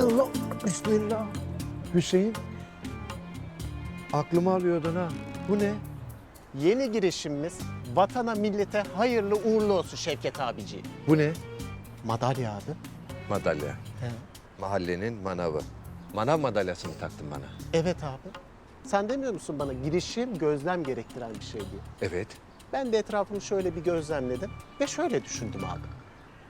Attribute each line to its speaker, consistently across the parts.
Speaker 1: Allah bismillah. Hüseyin. Aklımı alıyordun ha. Bu ne?
Speaker 2: Yeni girişimimiz vatana millete hayırlı uğurlu olsun Şevket abici.
Speaker 1: Bu ne?
Speaker 2: Madalya abi.
Speaker 1: Madalya.
Speaker 2: He.
Speaker 1: Mahallenin manavı. Manav madalyasını taktın bana.
Speaker 2: Evet abi. Sen demiyor musun bana girişim gözlem gerektiren bir şey diye.
Speaker 1: Evet.
Speaker 2: Ben de etrafımı şöyle bir gözlemledim ve şöyle düşündüm abi.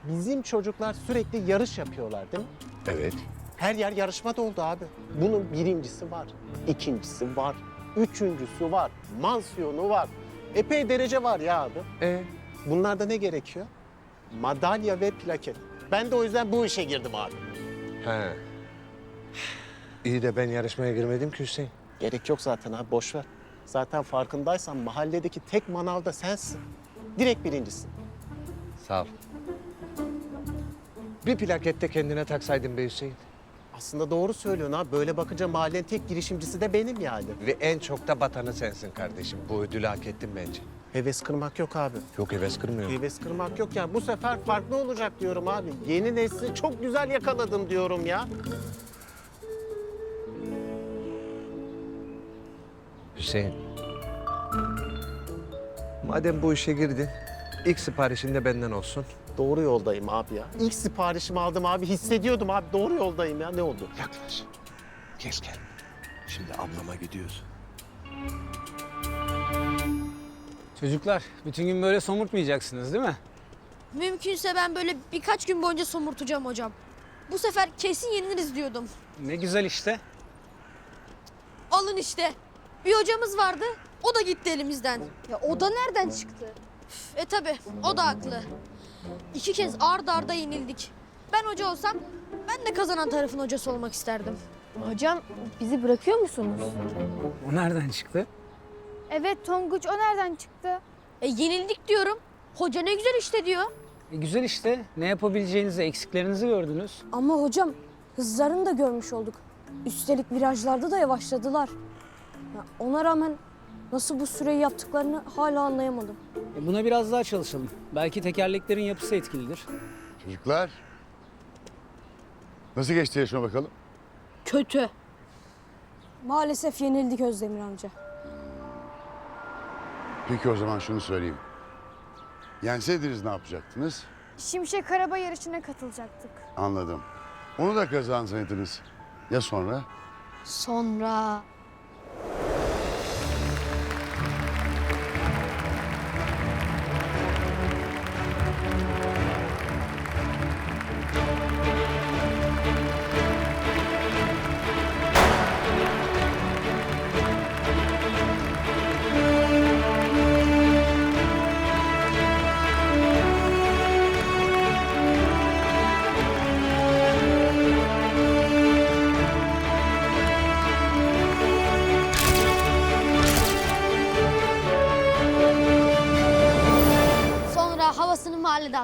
Speaker 2: Bizim çocuklar sürekli yarış yapıyorlar değil mi?
Speaker 1: Evet.
Speaker 2: Her yer yarışma doldu abi. Bunun birincisi var, ikincisi var, üçüncüsü var, mansiyonu var. Epey derece var ya abi.
Speaker 1: E
Speaker 2: Bunlarda ne gerekiyor? Madalya ve plaket. Ben de o yüzden bu işe girdim abi.
Speaker 1: He. İyi de ben yarışmaya girmedim ki Hüseyin.
Speaker 2: Gerek yok zaten abi, boş ver. Zaten farkındaysan mahalledeki tek manavda sensin. Direkt birincisin.
Speaker 1: Sağ ol. Bir plakette kendine taksaydın be Hüseyin.
Speaker 2: Aslında doğru söylüyorsun abi. Böyle bakınca mahallenin tek girişimcisi de benim yani.
Speaker 1: Ve en çok da batanı sensin kardeşim. Bu ödülü hak ettin bence.
Speaker 2: Heves kırmak yok abi.
Speaker 1: Yok heves kırmıyor.
Speaker 2: Heves kırmak yok ya. Bu sefer farklı olacak diyorum abi. Yeni nesli çok güzel yakaladım diyorum ya.
Speaker 1: Hüseyin. Madem bu işe girdin, ilk siparişinde benden olsun.
Speaker 2: Doğru yoldayım abi ya. İlk siparişimi aldım abi. Hissediyordum abi. Doğru yoldayım ya. Ne oldu?
Speaker 1: Yaklaş. Gel gel. Şimdi ablama gidiyoruz.
Speaker 3: Çocuklar, bütün gün böyle somurtmayacaksınız değil mi?
Speaker 4: Mümkünse ben böyle birkaç gün boyunca somurtacağım hocam. Bu sefer kesin yeniliriz diyordum.
Speaker 3: Ne güzel işte.
Speaker 4: Alın işte. Bir hocamız vardı, o da gitti elimizden. Ya o da nereden çıktı? E tabi, o da haklı. İki kez ard arda yenildik. Ben hoca olsam, ben de kazanan tarafın hocası olmak isterdim.
Speaker 5: Hocam bizi bırakıyor musunuz?
Speaker 3: O nereden çıktı?
Speaker 5: Evet Tonguç o nereden çıktı?
Speaker 4: E yenildik diyorum. Hoca ne güzel işte diyor.
Speaker 3: E, güzel işte. Ne yapabileceğinizi, eksiklerinizi gördünüz.
Speaker 6: Ama hocam hızlarını da görmüş olduk. Üstelik virajlarda da yavaşladılar. Ya ona rağmen nasıl bu süreyi yaptıklarını hala anlayamadım.
Speaker 3: E, buna biraz daha çalışalım. Belki tekerleklerin yapısı etkilidir.
Speaker 7: Çocuklar. Nasıl geçti yarışma bakalım?
Speaker 4: Kötü.
Speaker 6: Maalesef yenildik Özdemir amca.
Speaker 7: Peki o zaman şunu söyleyeyim. Yenseydiniz ne yapacaktınız?
Speaker 5: Şimşek araba yarışına katılacaktık.
Speaker 7: Anladım. Onu da kazansaydınız. Ya? Sonra...
Speaker 4: Sonra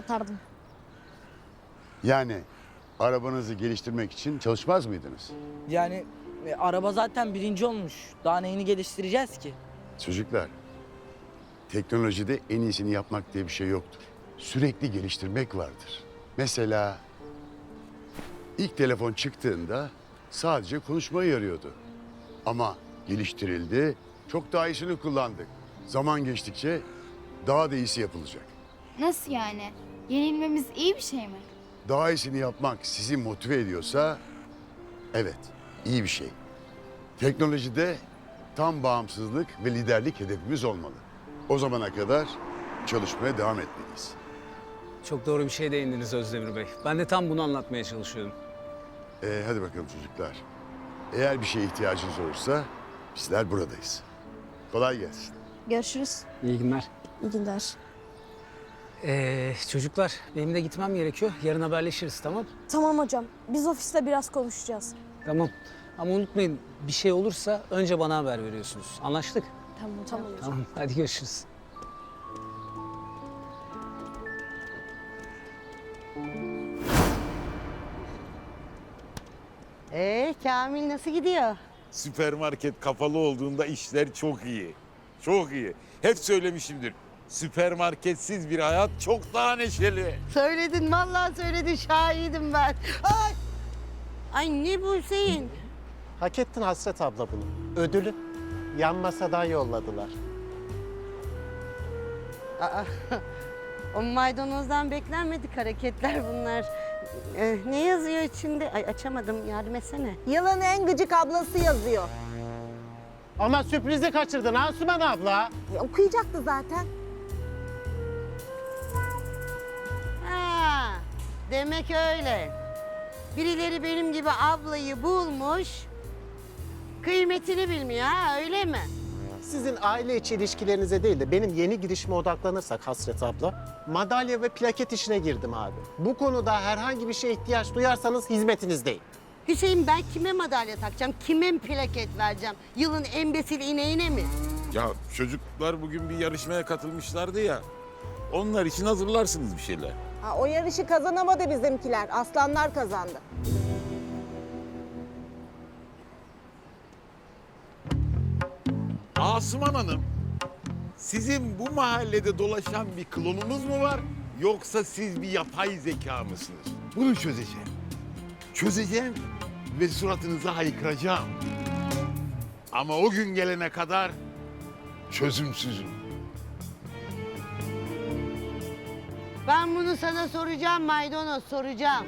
Speaker 4: atardım.
Speaker 7: Yani arabanızı geliştirmek için çalışmaz mıydınız?
Speaker 8: Yani e, araba zaten birinci olmuş. Daha neyini geliştireceğiz ki?
Speaker 7: Çocuklar, teknolojide en iyisini yapmak diye bir şey yoktur. Sürekli geliştirmek vardır. Mesela ilk telefon çıktığında sadece konuşmaya yarıyordu. Ama geliştirildi, çok daha iyisini kullandık. Zaman geçtikçe daha da iyisi yapılacak.
Speaker 9: Nasıl yani? Yenilmemiz iyi bir şey mi?
Speaker 7: Daha iyisini yapmak sizi motive ediyorsa evet iyi bir şey. Teknolojide tam bağımsızlık ve liderlik hedefimiz olmalı. O zamana kadar çalışmaya devam etmeliyiz.
Speaker 3: Çok doğru bir şey değindiniz Özdemir Bey. Ben de tam bunu anlatmaya çalışıyordum.
Speaker 7: Ee, hadi bakalım çocuklar. Eğer bir şeye ihtiyacınız olursa bizler buradayız. Kolay gelsin.
Speaker 6: Görüşürüz.
Speaker 3: İyi günler.
Speaker 6: İyi günler.
Speaker 3: Ee, çocuklar, benim de gitmem gerekiyor. Yarın haberleşiriz, tamam?
Speaker 6: Tamam hocam. Biz ofiste biraz konuşacağız.
Speaker 3: Tamam. Ama unutmayın, bir şey olursa önce bana haber veriyorsunuz. Anlaştık?
Speaker 6: Tamam tamam.
Speaker 3: Tamam, hadi görüşürüz.
Speaker 10: Ee Kamil nasıl gidiyor?
Speaker 11: Süpermarket kapalı olduğunda işler çok iyi.
Speaker 10: Çok iyi. Hep söylemişimdir. Süpermarketsiz bir hayat çok daha neşeli.
Speaker 11: Söyledin vallahi söyledin şahidim ben. Ay, Ay ne bu Hüseyin?
Speaker 2: Hak ettin Hasret abla bunu. Ödülü yan masadan yolladılar.
Speaker 11: Aa, o maydanozdan beklenmedik hareketler bunlar. Ee, ne yazıyor içinde? Ay açamadım yardım etsene. Yılanın en gıcık ablası yazıyor.
Speaker 2: Ama sürprizi kaçırdın Asuman abla.
Speaker 11: E, okuyacaktı zaten. Demek öyle. Birileri benim gibi ablayı bulmuş, kıymetini bilmiyor ha öyle mi?
Speaker 2: Sizin aile içi ilişkilerinize değil de benim yeni girişime odaklanırsak Hasret abla, madalya ve plaket işine girdim abi. Bu konuda herhangi bir şeye ihtiyaç duyarsanız hizmetinizdeyim.
Speaker 11: Hüseyin ben kime madalya takacağım, kime plaket vereceğim? Yılın embesil ineğine mi?
Speaker 10: Ya çocuklar bugün bir yarışmaya katılmışlardı ya. Onlar için hazırlarsınız bir şeyler.
Speaker 11: Ha, o yarışı kazanamadı bizimkiler, aslanlar kazandı.
Speaker 10: Asuman Hanım, sizin bu mahallede dolaşan bir klonunuz mu var? Yoksa siz bir yapay zeka mısınız? Bunu çözeceğim. Çözeceğim ve suratınıza haykıracağım. Ama o gün gelene kadar çözümsüzüm.
Speaker 11: Ben bunu sana soracağım maydanoz, soracağım.